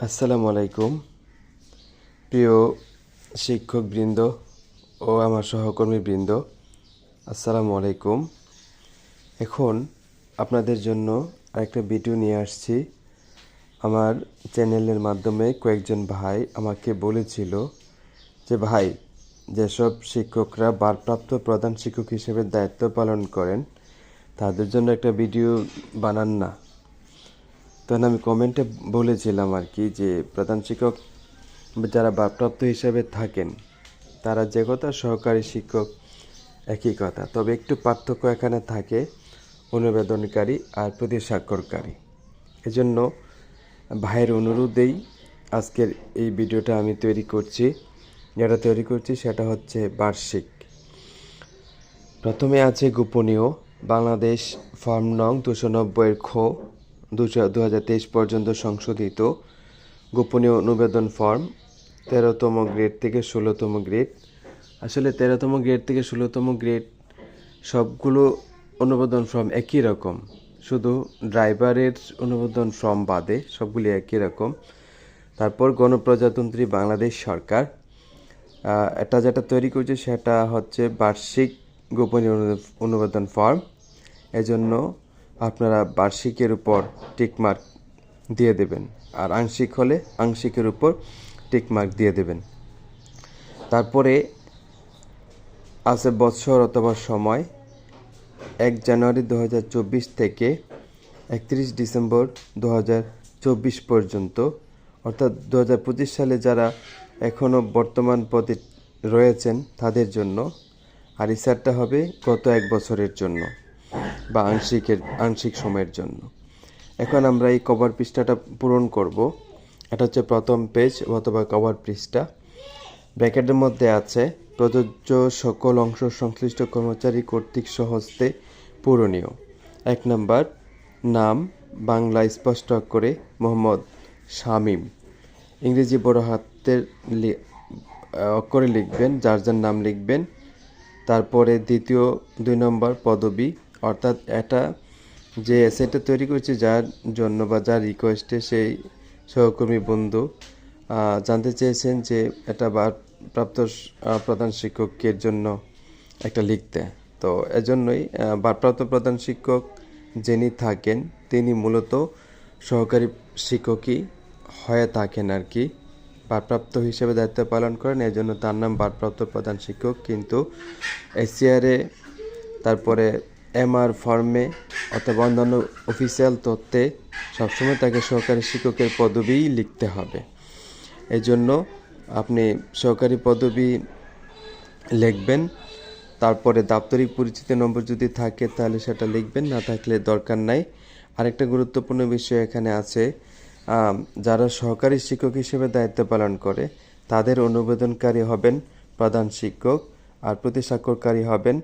আসসালামু আলাইকুম। প্রিয় শিক্ষকবৃন্দ ও আমার সহকর্মীবৃন্দ, আসসালামু আলাইকুম। এখন আপনাদের জন্য আরেকটা ভিডিও নিয়ে আসছি। আমার চ্যানেলের মাধ্যমে কয়েকজন ভাই আমাকে বলেছিল যে, ভাই, যেসব শিক্ষকরা ভারপ্রাপ্ত প্রধান শিক্ষক হিসেবে দায়িত্ব পালন করেন, তাদের জন্য একটা ভিডিও বানান না। তখন আমি কমেন্টে বলেছিলাম আর কি যে প্রধান শিক্ষক যারা বাপ্রাপ্ত হিসেবে থাকেন, তারা যে কথা সহকারী শিক্ষক একই কথা। তবে একটু পার্থক্য এখানে থাকে অনুবেদনকারী আর প্রতি স্বাক্ষরকারী এজন্য ভাইয়ের অনুরোধেই আজকের এই ভিডিওটা আমি তৈরি করছি। যেটা তৈরি করছি সেটা হচ্ছে বার্ষিক। প্রথমে আছে গোপনীয় বাংলাদেশ ফর্ম নং দুশো নব্বইয়ের খ। দুশো দু হাজার তেইশ পর্যন্ত সংশোধিত গোপনীয় অনুবেদন ফর্ম, তেরোতম গ্রেড থেকে ষোলোতম গ্রেড। আসলে তেরোতম গ্রেড থেকে ষোলোতম গ্রেড সবগুলো অনুমোদন ফর্ম একই রকম। শুধু ড্রাইভারের অনুমোদন ফর্ম বাদে সবগুলি একই রকম। তারপর গণপ্রজাতন্ত্রী বাংলাদেশ সরকার এটা যেটা তৈরি করছে সেটা হচ্ছে বার্ষিক গোপনীয় অনু- অনুমোদন ফর্ম। এজন্য আপনারা বার্ষিকের উপর টিকমার্ক দিয়ে দেবেন। আর আংশিক হলে আংশিকের উপর টিকমার্ক দিয়ে দেবেন। তারপরে আছে বৎসর অথবা সময়। এক জানুয়ারি দু হাজার চব্বিশ থেকে একত্রিশ ডিসেম্বর দু হাজার চব্বিশ পর্যন্ত, অর্থাৎ দু হাজার পঁচিশ সালে যারা এখনও বর্তমান পদে রয়েছেন তাদের জন্য, আর রিসার্টটা হবে গত এক বছরের জন্য। বা আংশিকের, আংশিক সময়ের জন্য। এখন আমরা এই কভার পৃষ্ঠাটা পূরণ করব। এটা হচ্ছে প্রথম পেজ অথবা কভার পৃষ্ঠা। ব্র্যাকেটের মধ্যে আছে, প্রযোজ্য সকল অংশ সংশ্লিষ্ট কর্মচারী কর্তৃক সহস্তে পূরণীয়। এক নম্বর, নাম, বাংলা স্পষ্ট করে মোহাম্মদ শামীম। ইংরেজি বড় হাতের অক্ষরে লিখবেন, যার যার নাম লিখবেন। তারপরে দ্বিতীয় দুই নম্বর পদবি অর্থাৎ এটা যে এসেটা তৈরি করছে যার জন্য বা যার রিকোয়েস্টে সেই সহকর্মী বন্ধু জানতে চেয়েছেন যে এটা ভারপ্রাপ্ত স- আহ, প্রধান শিক্ষকের জন্য একটা লিখতে। তো এজন্যই আহ, ভারপ্রাপ্ত প্রধান শিক্ষক যিনি থাকেন তিনি মূলত সহকারী শিক্ষকই হয়ে থাকেন আর কি ভারপ্রাপ্ত হিসেবে দায়িত্ব পালন করেন এই জন্য তার নাম ভারপ্রাপ্ত প্রধান শিক্ষক। কিন্তু এসিআরে তারপরে এমআর ফর্মে অথবা অন্যান্য অফিসিয়াল তথ্যে সবসময় তাকে সহকারী শিক্ষকের পদবিই লিখতে হবে। এই জন্য আপনি সহকারী পদবি লিখবেন, তারপরে দাপ্তরিক পরিচিতি নম্বর যদি থাকে তাহলে সেটা লিখবেন, না থাকলে দরকার নাই। আরেকটা গুরুত্বপূর্ণ বিষয় এখানে আছে যারা সহকারী শিক্ষক হিসেবে দায়িত্ব পালন করে, তাদের অনুবেদনকারী হবেন প্রধান শিক্ষক আর প্রতি স্বাক্ষরকারী হবেন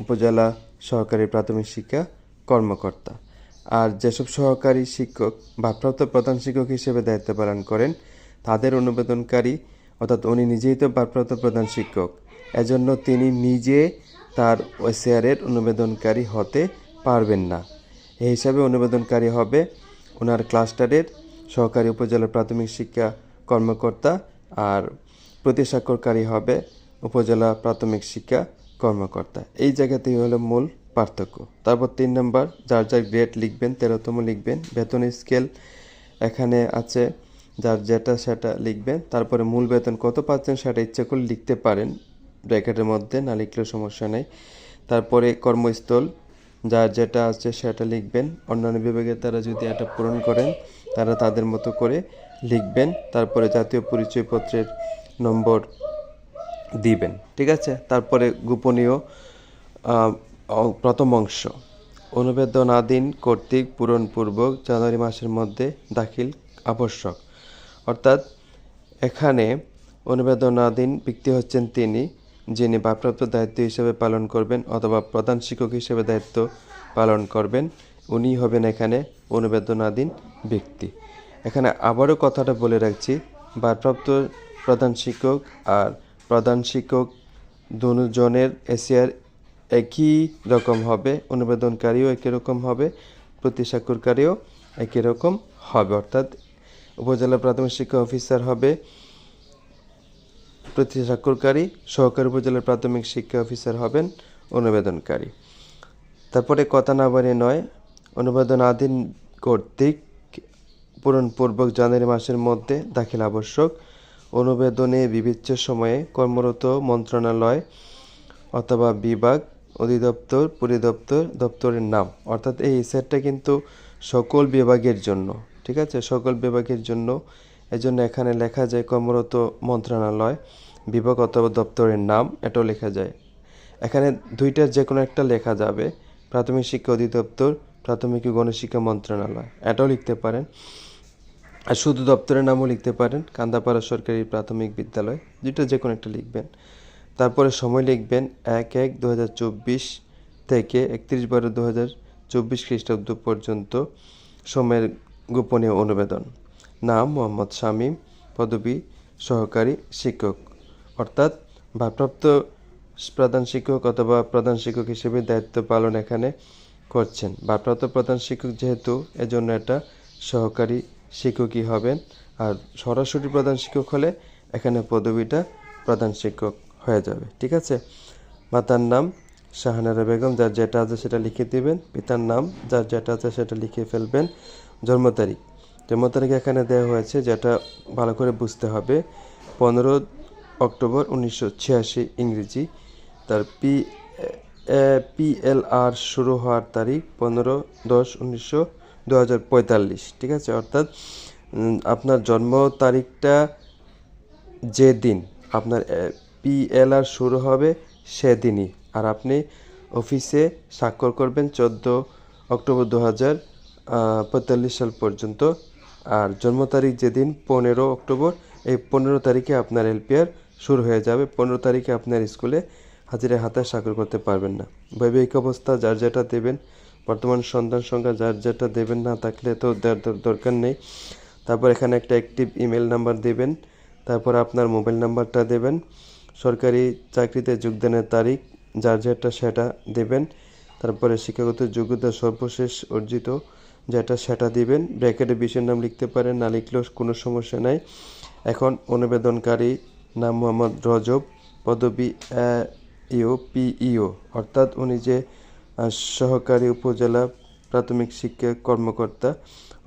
উপজেলা সহকারী প্রাথমিক শিক্ষা কর্মকর্তা। আর যেসব সহকারী শিক্ষক ভারপ্রাপ্ত প্রধান শিক্ষক হিসেবে দায়িত্ব পালন করেন, তাদের অনুবেদনকারী অর্থাৎ উনি নিজেই তো ভারপ্রাপ্ত প্রধান শিক্ষক, এজন্য তিনি নিজে তার ওএসআরের অনুবেদনকারী হতে পারবেন না। এই হিসাবে অনুবেদনকারী হবে ওনার ক্লাস্টারের সহকারী উপজেলা প্রাথমিক শিক্ষা কর্মকর্তা, আর প্রতিস্বাক্ষরকারী হবে উপজেলা প্রাথমিক শিক্ষা কর্মকর্তা। এই জায়গাতেই হলো মূল পার্থক্য। তারপর তিন নম্বর, যার যার গ্রেড লিখবেন, তেরোতম লিখবেন, বেতন স্কেল এখানে আছে, যার যেটা সেটা লিখবেন, তারপরে মূল বেতন কত পাচ্ছেন সেটা ইচ্ছে করে লিখতে পারেন ব্র্যাকেটের মধ্যে, না লিখলেও সমস্যা নেই। তারপরে কর্মস্থল, যার যেটা আছে সেটা লিখবেন, অন্যান্য বিভাগের তারা যদি এটা পূরণ করেন, তারা তাদের মতো করে লিখবেন। তারপরে জাতীয় পরিচয়পত্রের নম্বর দিবেন, ঠিক আছে? তারপরে গোপনীয় প্রথম অংশ, অনুবেদনাধীন কর্তৃক পূরণপূর্বক জানুয়ারি মাসের মধ্যে দাখিল আবশ্যক। অর্থাৎ এখানে অনুবেদনাধীন ব্যক্তি হচ্ছেন তিনি, যিনি ভারপ্রাপ্ত দায়িত্ব হিসেবে পালন করবেন অথবা প্রধান শিক্ষক হিসেবে দায়িত্ব পালন করবেন, উনি হবেন এখানে অনুবেদনাধীন ব্যক্তি। এখানে আবারও কথাটা বলে রাখছি, ভারপ্রাপ্ত প্রধান শিক্ষক আর প্রধান শিক্ষক দুজনের এশিয়ার একই রকম হবে, অনুবেদনকারীও একই রকম হবে, প্রতি স্বাক্ষরকারীও একই রকম হবে। অর্থাৎ উপজেলা প্রাথমিক শিক্ষা অফিসার হবে, প্রতি স্বাক্ষরকারী সহকারী উপজেলার প্রাথমিক শিক্ষা অফিসার হবেন অনুবেদনকারী। তারপরে কথা না বাড়িয়ে নয়, অনুবেদন আধীন কর্তৃক পূরণপূর্বক জানুয়ারি মাসের মধ্যে দাখিল আবশ্যক অনুবেদনে বিবেচ্যের সময়ে কর্মরত মন্ত্রণালয় অথবা বিভাগ অধিদপ্তর, পরিদপ্তর, দপ্তরের নাম। অর্থাৎ এই সেটটা কিন্তু সকল বিভাগের জন্য, ঠিক আছে? সকল বিভাগের জন্য। এজন্য এখানে লেখা যায় কর্মরত মন্ত্রণালয়, বিভাগ অথবা দপ্তরের নাম, এটাও লেখা যায়। এখানে দুইটার যে কোনো একটা লেখা যাবে, প্রাথমিক শিক্ষা অধিদপ্তর, প্রাথমিক ও গণশিক্ষা মন্ত্রণালয়। এটাও লিখতে পারেন। আর শুধু দপ্তরের নামও লিখতে পারেন। কান্দাপাড়া সরকারি প্রাথমিক বিদ্যালয়, যেটা যে কোনো একটা লিখবেন। তারপরে সময় লিখবেন এক এক দু থেকে একত্রিশ বারো দু হাজার চব্বিশ খ্রিস্টাব্দ পর্যন্ত সময়ের গোপনীয় অনুবেদন নাম মোহাম্মদ শামীম, পদবী, সহকারী শিক্ষক। অর্থাৎ ভারপ্রাপ্ত প্রধান শিক্ষক অথবা প্রধান শিক্ষক হিসেবে দায়িত্ব পালন এখানে করছেন। ভারপ্রাপ্ত প্রধান শিক্ষক যেহেতু, এজন্য এটা সহকারী শিক্ষকই হবেন। আর সরাসরি প্রধান শিক্ষক হলে এখানে পদবিটা প্রধান শিক্ষক হয়ে যাবে। ঠিক আছে? মাতার নাম শাহানারা বেগম, যার যেটা আছে সেটা লিখে দিবেন। পিতার নাম যার যেটা আছে সেটা লিখে ফেলবেন। জন্ম তারিখ। জন্ম তারিখ এখানে দেওয়া হয়েছে, যেটা ভালো করে বুঝতে হবে। পনেরো অক্টোবর উনিশশো ছিয়াশি ইংরেজি। তার পি পিএলআর শুরু হওয়ার তারিখ পনেরো দশ উনিশশো দু হাজার পঁয়তাল্লিশ, ঠিক আছে? অর্থাৎ আপনার জন্ম তারিখটা যে দিন আপনার পিএলআর শুরু হবে সেদিনই। আর আপনি অফিসে স্বাক্ষর করবেন চোদ্দ অক্টোবর দু হাজার পঁয়তাল্লিশ সাল পর্যন্ত। আর জন্ম তারিখ যেদিন, পনেরো অক্টোবর, এই পনেরো তারিখে আপনার এলপিআর শুরু হয়ে যাবে। পনেরো তারিখে আপনার স্কুলে হাজিরা হাতে স্বাক্ষর করতে পারবেন না। বৈবাহিক অবস্থা যার যেটা দেবেন বর্তমান সন্তান সংখ্যা যার যেটা দেবেন না থাকলে তো দেওয়ার দরকার নেই। তারপর এখানে একটা অ্যাক্টিভ ইমেল নাম্বার দেবেন, তারপর আপনার মোবাইল নাম্বারটা দেবেন, সরকারি চাকরিতে যোগদানের তারিখ, যার যেটা সেটা দেবেন, তারপরে শিক্ষাগত যোগ্যতা সর্বশেষ অর্জিত যেটা সেটা দিবেন ব্র্যাকেটে বিষয়ের নাম লিখতে পারেন, না লিখলেও কোনো সমস্যা নাই। এখন অনুবেদনকারী নাম মোহাম্মদ রজব, পদবী ইও পিইও অর্থাৎ উনি যে সহকারী উপজেলা প্রাথমিক শিক্ষা কর্মকর্তা,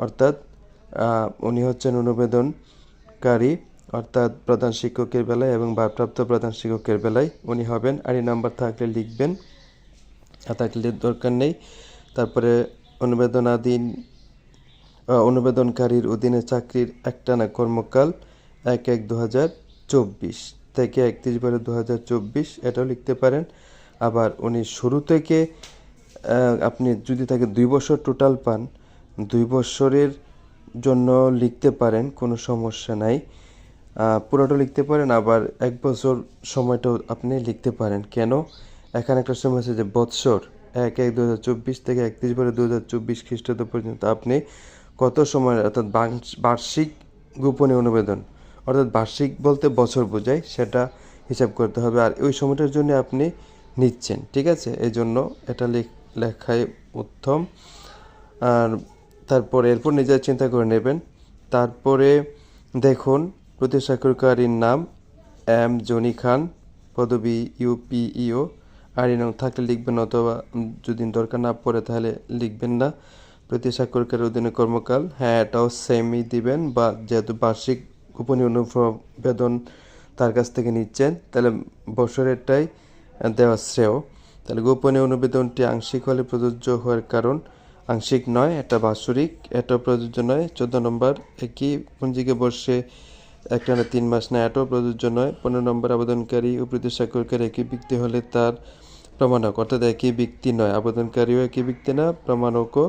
অর্থাৎ উনি হচ্ছেন অনুবেদনকারী অর্থাৎ প্রধান শিক্ষকের বেলায় এবং ভারপ্রাপ্ত প্রধান শিক্ষকের বেলায় উনি হবেন। আর এই নাম্বার থাকলে লিখবেন, আর থাকলে দরকার নেই। তারপরে অনুবেদনাধীন অনুবেদনকারীর অধীনে চাকরির একটানা কর্মকাল এক এক দু হাজার চব্বিশ থেকে একত্রিশ বারো দু হাজার চব্বিশ, এটাও লিখতে পারেন। আবার উনি শুরু থেকে আপনি যদি তাকে দুই বছর টোটাল পান, দুই বছরের জন্য লিখতে পারেন, কোনো সমস্যা নাই। পুরোটা লিখতে পারেন, আবার এক বছর সময়টাও আপনি লিখতে পারেন। কেন? এখানে একটা সময় আছে যে বৎসর, এক এক দু থেকে একত্রিশ বারো দু হাজার চব্বিশ খ্রিস্টাব্দ পর্যন্ত আপনি কত সময়, অর্থাৎ বার্ষিক গোপনীয় অনুবেদন অর্থাৎ বার্ষিক বলতে বছর বোঝায়, সেটা হিসাব করতে হবে। আর ওই সময়টার জন্য আপনি নিচ্ছেন, ঠিক আছে? এই জন্য এটা লেখ- লেখাই উত্তম। আর তারপরে এরপর নিজের চিন্তা করে নেবেন। তারপরে দেখুন প্রতি স্বাক্ষরকারীর নাম এম জনি খান, পদবী ইউপিইও আর এই নাম থাকলে লিখবেন অথবা যদি দরকার না পড়ে তাহলে লিখবেন না। প্রতি স্বাক্ষরকারীর অধীনে কর্মকাল হ্যাঁ এটাও সেমই দিবেন বা যেহেতু বার্ষিক গোপনীয় অনুবেদন তার কাছ থেকে নিচ্ছেন, তাহলে বছরেরটাই দেওয়া শ্রেয়। তাহলে গোপনে অনুবেদনটি আংশিক হলে প্রযোজ্য হওয়ার কারণ। আংশিক নয়, এটা বাৎসরিক। এটা প্রযোজ্য নয়, চোদ্দ নম্বর, একই পঞ্জিকা বর্ষে একটানা তিন মাস না এটাও প্রযোজ্য নয়, পনেরো নম্বর, আবেদনকারী ও প্রতি স্বাক্ষরকারী একই ব্যক্তি হলে তার প্রমাণক, অর্থাৎ একই ব্যক্তি নয়। আবেদনকারীও একই ব্যক্তি না, প্রমাণকও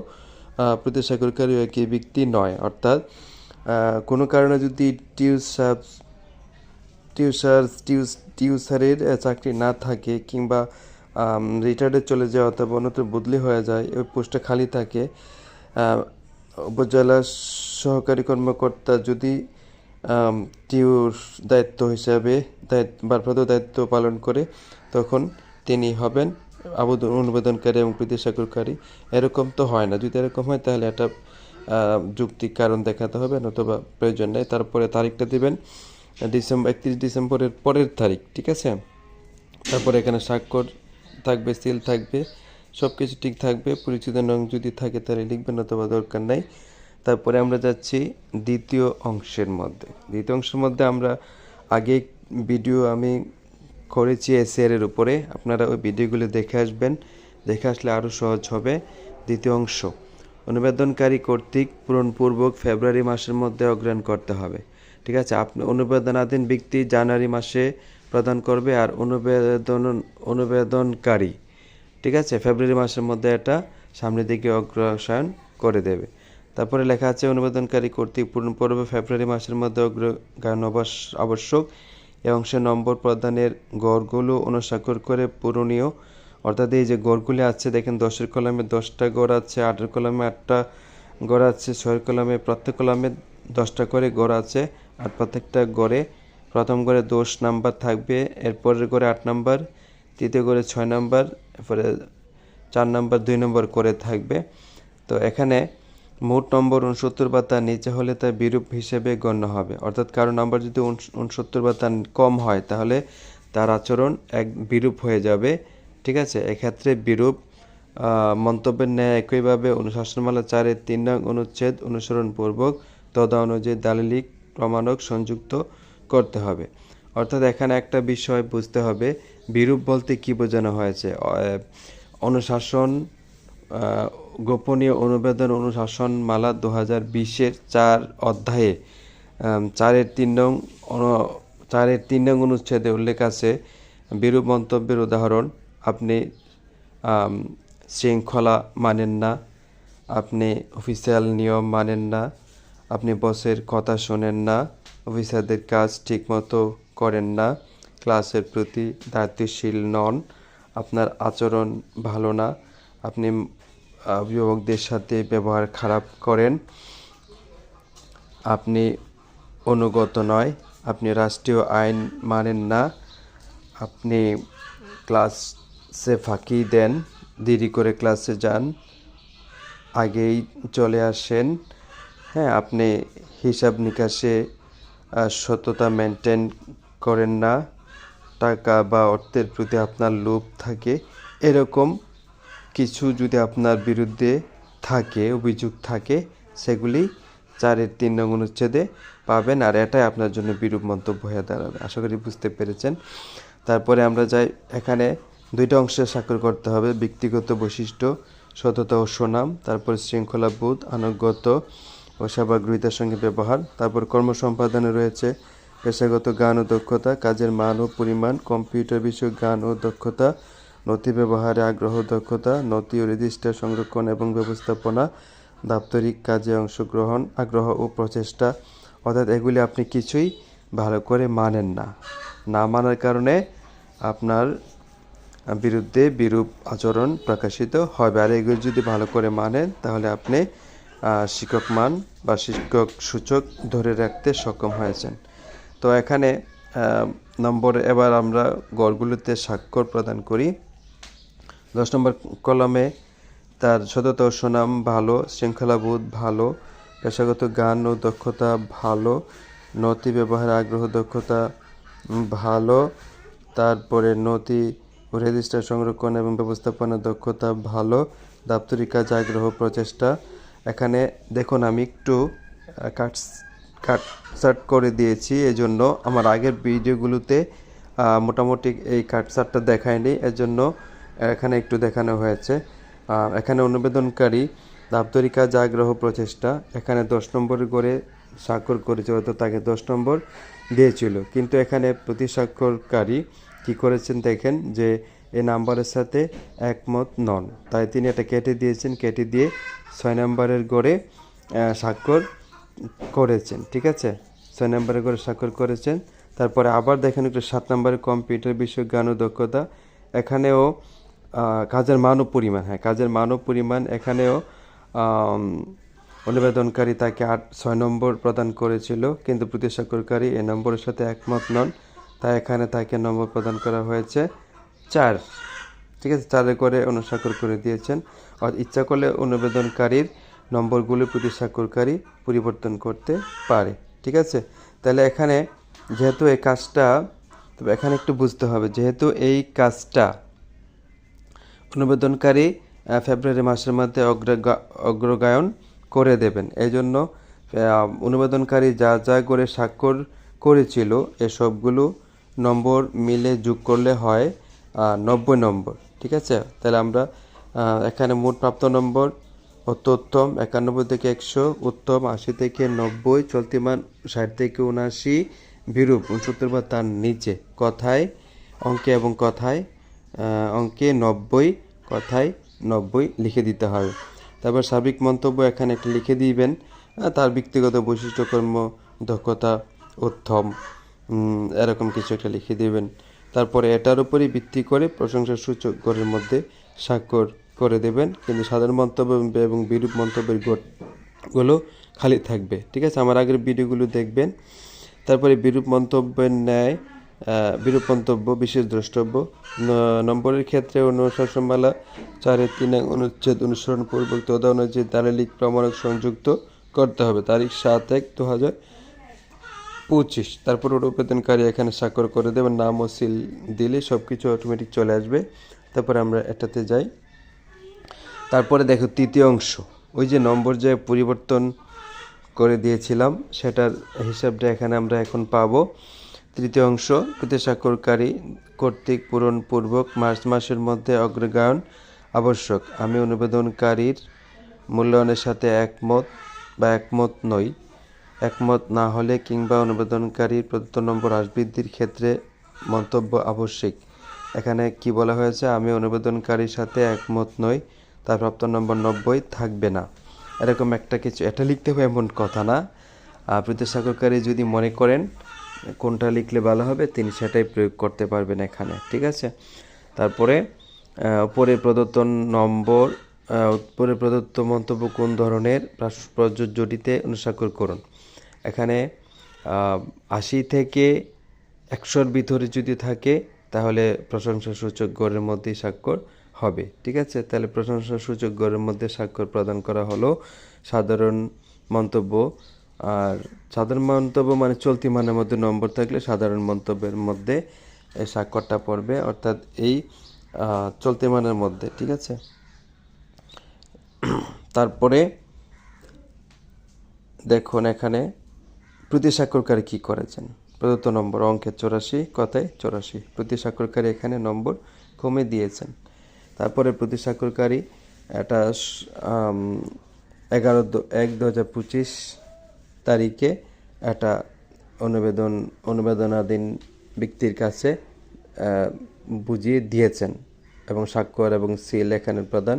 প্রতি স্বাক্ষরকারীও একই ব্যক্তি নয়। অর্থাৎ কোনো কারণে যদি টিউস টিউসার, টিউস, টিউসারের চাকরি না থাকে কিংবা রিটায়ার্ডে চলে যায় অথবা অন্যত্র বদলি হয়ে যায়, ওই পোস্টটা খালি থাকে। উপজেলা সহকারী কর্মকর্তা যদি টিউর দায়িত্ব হিসাবে দায়িত্ব, ভারপ্রাপ্ত দায়িত্ব পালন করে, তখন তিনি হবেন আবেদন অনুবেদনকারী এবং প্রতি স্বাক্ষরকারী এরকম তো হয় না। যদি এরকম হয়, তাহলে একটা যুক্তি কারণ দেখাতে হবে, নতুবা প্রয়োজন নেই। তারপরে তারিখটা দিবেন ডিসেম্বর একত্রিশ ডিসেম্বরের পরের তারিখ, ঠিক আছে? তারপরে এখানে স্বাক্ষর থাকবে সিল থাকবে সব কিছু ঠিক থাকবে, পরিচিত নং যদি থাকে তাহলে লিখবেন অথবা দরকার নাই। তারপরে আমরা যাচ্ছি দ্বিতীয় অংশের মধ্যে। দ্বিতীয় অংশের মধ্যে আমরা আগে ভিডিও আমি করেছি এসিআর এর উপরে। আপনারা ওই ভিডিওগুলো দেখে আসবেন। দেখে আসলে আরও সহজ হবে। দ্বিতীয় অংশ, অনুবেদনকারী কর্তৃক পূরণপূর্বক ফেব্রুয়ারি মাসের মধ্যে অগ্রহণ করতে হবে। ঠিক আছে? আপনি অনুবেদনাধীন ব্যক্তি জানুয়ারি মাসে প্রদান করবে আর অনুবেদন, অনুবেদনকারী, ঠিক আছে? ফেব্রুয়ারি মাসের মধ্যে এটা সামনের দিকে অগ্রসায়ন করে দেবে। তারপরে লেখা আছে, অনুবেদনকারী কর্তৃক পূর্ণপর্বে ফেব্রুয়ারি মাসের মধ্যে অবশ্য- আবশ্যক এ অংশের নম্বর প্রদানের গড়গুলো অনুস্বাক্ষর করে পূরণীয়। অর্থাৎ এই যে গড়গুলি আছে, দেখেন দশের কলামে দশটা গড় আছে, আটের কলামে আটটা গড় আছে, ছয়ের কলামে প্রত্যেক কলামে দশটা করে গড় আছে, আর প্রত্যেকটা গড়ে প্রথম করে দশ নাম্বার থাকবে এরপরের করে আট নাম্বার, তৃতীয় করে ছয় নাম্বার, এরপরে চার নাম্বার, দুই নম্বর করে থাকবে। তো এখানে মোট নম্বর উনসত্তর বা তার নিচে হলে তা বিরূপ হিসেবে গণ্য হবে। অর্থাৎ কারও নাম্বার যদি উনসত্তর বা তার কম হয়, তাহলে তার আচরণ এক বিরূপ হয়ে যাবে। ঠিক আছে? এক্ষেত্রে বিরূপ মন্তব্যের ন্যায় একইভাবে অনুশাসনমালা চারের তিন নং অনুচ্ছেদ অনুসরণপূর্বক তদা অনুযায়ী দালিলিক, প্রমাণক, সংযুক্ত করতে হবে। অর্থাৎ এখানে একটা বিষয় বুঝতে হবে, বিরূপ বলতে কি বোঝানো হয়েছে? অনুশাসন গোপনীয় অনুবেদন অনুশাসন মালা দু হাজার বিশের চার অধ্যায়ে চারের তিন নং চারের তিন নং অনুচ্ছেদে উল্লেখ আছে, বিরূপ মন্তব্যের উদাহরণ, আপনি শৃঙ্খলা মানেন না, আপনি অফিসিয়াল নিয়ম মানেন না, আপনি বসের কথা শোনেন না অফিসারদের কাজ ঠিকমতো করেন না। ক্লাসের প্রতি দায়িত্বশীল নন। আপনার আচরণ ভালো না। আপনি অভিভাবকদের সাথে ব্যবহার খারাপ করেন। আপনি অনুগত নয়। আপনি রাষ্ট্রীয় আইন মানেন না। আপনি ক্লাসে ফাঁকি দেন। দেরি করে ক্লাসে যান। আগেই চলে আসেন। হ্যাঁ আপনি হিসাব নিকাশে সততা মেনটেন করেন না। টাকা বা অর্থের প্রতি আপনার লোভ থাকে। এরকম কিছু যদি আপনার বিরুদ্ধে থাকে, অভিযোগ থাকে, সেগুলি চারের তিন নং অনুচ্ছেদে পাবেন আর এটাই আপনার জন্য বিরূপ মন্তব্য হয়ে দাঁড়াবে। আশা করি বুঝতে পেরেছেন। তারপরে আমরা যাই, এখানে দুইটা অংশে স্বাক্ষর করতে হবে। ব্যক্তিগত বৈশিষ্ট্য, সততা ও সুনাম, তারপর শৃঙ্খলা বোধ আনুগত ও সেবাগ্রহিতার সঙ্গে ব্যবহার। তারপর কর্ম সম্পাদনে রয়েছে পেশাগত গান ও দক্ষতা, কাজের মান ও পরিমাণ, কম্পিউটার বিষয়ক গান ও দক্ষতা, নথি ব্যবহারে আগ্রহ দক্ষতা, নথি ও রেজিস্টার সংরক্ষণ এবং ব্যবস্থাপনা, দাপ্তরিক কাজে অংশগ্রহণ, আগ্রহ ও প্রচেষ্টা। অর্থাৎ এগুলি আপনি কিছুই ভালো করে মানেন না। না মানার কারণে আপনার বিরুদ্ধে বিরূপ আচরণ প্রকাশিত হবে। আর এগুলো যদি ভালো করে মানেন, তাহলে আপনি শিক্ষক মান বা শিক্ষক সূচক ধরে রাখতে সক্ষম হয়েছেন। তো এখানে নম্বর এবার আমরা গড়গুলোতে স্বাক্ষর প্রদান করি। দশ নম্বর কলমে তার সততা সুনাম ভালো, শৃঙ্খলাবোধ ভালো, পেশাগত গান ও দক্ষতা ভালো, নথি ব্যবহারে আগ্রহ দক্ষতা ভালো, তারপরে নথি রেজিস্টার সংরক্ষণ এবং ব্যবস্থাপনা দক্ষতা ভালো, দাপ্তরিক কাজ, আগ্রহ, প্রচেষ্টা এখানে দেখুন আমি একটু কাট কাট সাট করে দিয়েছি, এজন্য আমার আগের ভিডিওগুলোতে মোটামুটি এই কাটসারটা দেখায়নি, এজন্য এখানে একটু দেখানো হয়েছে। এখানে অনুবেদনকারী দাপ্তরিকা কাজ আগ্রহ প্রচেষ্টা, এখানে দশ নম্বর করে স্বাক্ষর করেছে হয়তো তাকে দশ নম্বর দিয়েছিল। কিন্তু এখানে প্রতি স্বাক্ষরকারী কী করেছেন দেখেন যে এই নাম্বারের সাথে একমত নন। তাই তিনি এটা কেটে দিয়েছেন, কেটে দিয়ে ছয় নম্বরের গড়ে স্বাক্ষর করেছেন, ঠিক আছে? ছয় নম্বরে করে স্বাক্ষর করেছেন। তারপরে আবার দেখেন একটু সাত নম্বরে কম্পিউটার বিষয়ক জ্ঞান ও দক্ষতা। এখানেও কাজের মান ও পরিমাণ হ্যাঁ কাজের মান ও পরিমাণ এখানেও অনুবেদনকারী তাকে আট, ছয় নম্বর প্রদান করেছিল, কিন্তু প্রতি স্বাক্ষরকারী এই নম্বরের সাথে একমত নন। তাই এখানে তাকে নম্বর প্রদান করা হয়েছে। চার। ঠিক আছে, চারে করে অনুস্বাক্ষর করে দিয়েছেন। আর ইচ্ছা করলে অনুবেদনকারীর নম্বরগুলো প্রতি স্বাক্ষরকারী পরিবর্তন করতে পারে। ঠিক আছে? তাহলে এখানে যেহেতু এই কাজটা, তবে এখানে একটু বুঝতে হবে, যেহেতু এই কাজটা অনুবেদনকারী ফেব্রুয়ারি মাসের মধ্যে অগ্রগা- অগ্রগায়ন করে দেবেন। এই জন্য অনুবেদনকারী যা যা করে স্বাক্ষর করেছিল, এসবগুলো নম্বর মিলে যোগ করলে হয় নব্বই নম্বর, ঠিক আছে? তাহলে আমরা এখানে মোট প্রাপ্ত নম্বর অত উত্তম একানব্বই থেকে একশো, উত্তম আশি থেকে নব্বই চলতিমান ষাট থেকে উনআশি, বিরূপ উনসত্তর বা তার নিচে, কথায়, অঙ্কে এবং কথায় অঙ্কে নব্বই, কথায় নব্বই লিখে দিতে হবে। তারপর সার্বিক মন্তব্য এখানে একটা লিখে দিবেন তার ব্যক্তিগত বৈশিষ্ট্য, কর্ম, দক্ষতা, উত্তম এরকম কিছু একটা লিখে দিবেন। তারপরে এটার উপরই ভিত্তি করে প্রশংসা সূচক গড়ের মধ্যে স্বাক্ষর করে দেবেন। কিন্তু সাধারণ মন্তব্য এবং বিরূপ মন্তব্যের গড়গুলো খালি থাকবে। ঠিক আছে? আমার আগের ভিডিওগুলো দেখবেন। তারপরে বিরূপ মন্তব্যের ন্যায় বিরূপ মন্তব্য, বিশেষ দ্রষ্টব্য নম্বরের ক্ষেত্রে অনুশাসনমালা চারের তিন অনুচ্ছেদ অনুসরণ পূর্বক তদা অনুযায়ী দালালিক প্রমাণক সংযুক্ত করতে হবে। তারিখ সাত এক দু হাজার পঁচিশ। তারপর অনুবেদনকারী এখানে স্বাক্ষর করে দেবেন নাম ও সিল দিলে সব কিছু অটোমেটিক চলে আসবে। তারপর আমরা এটাতে যাই। তারপরে দেখো তৃতীয় অংশ। ওই যে নম্বর যে পরিবর্তন করে দিয়েছিলাম, সেটার হিসাবটা এখানে আমরা এখন পাবো। তৃতীয় অংশ প্রতি স্বাক্ষরকারী কর্তৃক পূরণপূর্বক মার্চ মাসের মধ্যে অগ্রগায়ন আবশ্যক। আমি অনুবেদনকারীর মূল্যায়নের সাথে একমত বা একমত নই। একমত না হলে কিংবা অনুবেদনকারীর প্রদত্ত নম্বর হ্রাস বৃদ্ধির ক্ষেত্রে মন্তব্য আবশ্যিক। এখানে কি বলা হয়েছে? আমি অনুবেদনকারীর সাথে একমত নই, তার প্রাপ্ত নম্বর নব্বই থাকবে না। এরকম একটা কিছু, এটা লিখতে হবে এমন কথা না। প্রতি স্বাক্ষরকারী যদি মনে করেন কোনটা লিখলে ভালো হবে, তিনি সেটাই প্রয়োগ করতে পারবেন এখানে, ঠিক আছে? তারপরে উপরে প্রদত্ত নম্বর উপরে প্রদত্ত মন্তব্য কোন ধরনের? প্রযোজ্যটিতে অনুস্বাক্ষর করুন। এখানে আশি থেকে একশোর ভিতরে যদি থাকে, তাহলে প্রশংসা সূচক গড়ের মধ্যেই স্বাক্ষর হবে। ঠিক আছে? তাহলে প্রশংসা সূচক গড়ের মধ্যে স্বাক্ষর প্রদান করা হলো সাধারণ মন্তব্য। আর সাধারণ মন্তব্য মানে চলতি মানের মধ্যে নম্বর থাকলে সাধারণ মন্তব্যের মধ্যে এই স্বাক্ষরটা পড়বে। অর্থাৎ এই চলতি মানের মধ্যে। ঠিক আছে? তারপরে দেখুন এখানে প্রতি স্বাক্ষরকারী কী করেছেন? প্রদত্ত নম্বর অঙ্কে চৌরাশি, কথায় চৌরাশি। প্রতি স্বাক্ষরকারী এখানে নম্বর কমে দিয়েছেন। তারপরে প্রতি স্বাক্ষরকারী এটা এগারো এক দু হাজার পঁচিশ তারিখে একটা অনুবেদন, অনুবেদনাধীন ব্যক্তির কাছে বুঝিয়ে দিয়েছেন এবং স্বাক্ষর এবং সিল এখানে প্রদান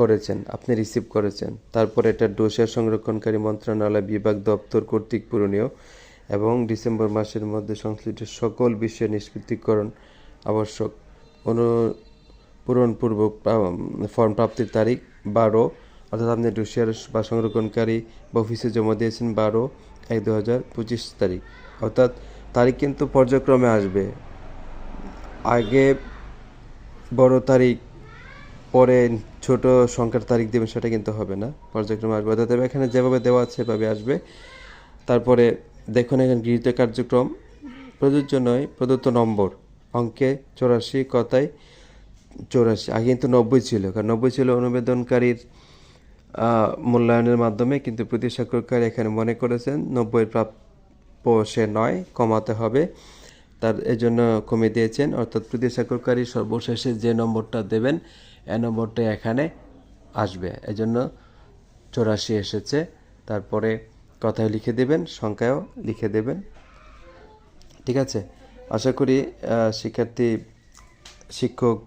করেছেন, আপনি রিসিভ করেছেন। তারপর এটা ডোসিয়ার সংরক্ষণকারী মন্ত্রণালয় বিভাগ দপ্তর কর্তৃক পূরণীয় এবং ডিসেম্বর মাসের মধ্যে সংশ্লিষ্ট সকল বিষয়ে নিষ্পত্তিকরণ আবশ্যক। অনু পূরণপূর্বক ফর্ম প্রাপ্তির তারিখ বারো, অর্থাৎ আপনি ডোসিয়ার বা সংরক্ষণকারী বা অফিসে জমা দিয়েছেন বারো এক দু হাজার পঁচিশ তারিখ। অর্থাৎ তারিখ কিন্তু পর্যায়ক্রমে আসবে। আগে বড় তারিখ পরে ছোট সংখ্যার তারিখ দেবেন, সেটা কিন্তু হবে না। পর্যায়ক্রমে আসবে। অর্থাৎ এখানে যেভাবে দেওয়া আছে সেভাবে আসবে। তারপরে দেখুন এখানে গৃহীত কার্যক্রম। প্রযোজ্য নয়, প্রদত্ত নম্বর। অঙ্কে চৌরাশি, কথায় চৌরাশি। আগে কিন্তু নব্বই ছিল, কারণ নব্বই ছিল অনুবেদনকারীর মূল্যায়নের মাধ্যমে, কিন্তু প্রতি স্বাক্ষরকারী এখানে মনে করেছেন নব্বই প্রাপ্য সে নয়, কমাতে হবে। তার এজন্য জন্য কমিয়ে দিয়েছেন। অর্থাৎ প্রতি স্বাক্ষরকারী সর্বশেষে যে নম্বরটা দেবেন এ নম্বরটা এখানে আসবে। এই জন্য চৌরাশি এসেছে। তারপরে কথায় লিখে দেবেন সংখ্যাও লিখে দেবেন। ঠিক আছে? আশা করি শিক্ষার্থী, শিক্ষক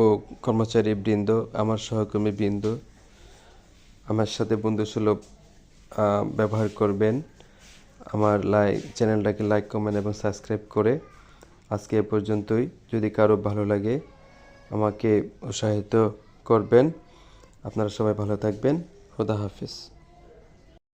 ও কর্মচারী বৃন্দ, আমার সহকর্মী বৃন্দ, আমার সাথে বন্ধুসুলভ ব্যবহার করবেন। আমার লাইক চ্যানেলটাকে লাইক, কমেন্ট এবং সাবস্ক্রাইব করে আজকে এ পর্যন্তই। যদি কারও ভালো লাগে আমাকে উৎসাহিত করবেন। আপনারা সবাই ভালো থাকবেন। খোদা হাফিজ।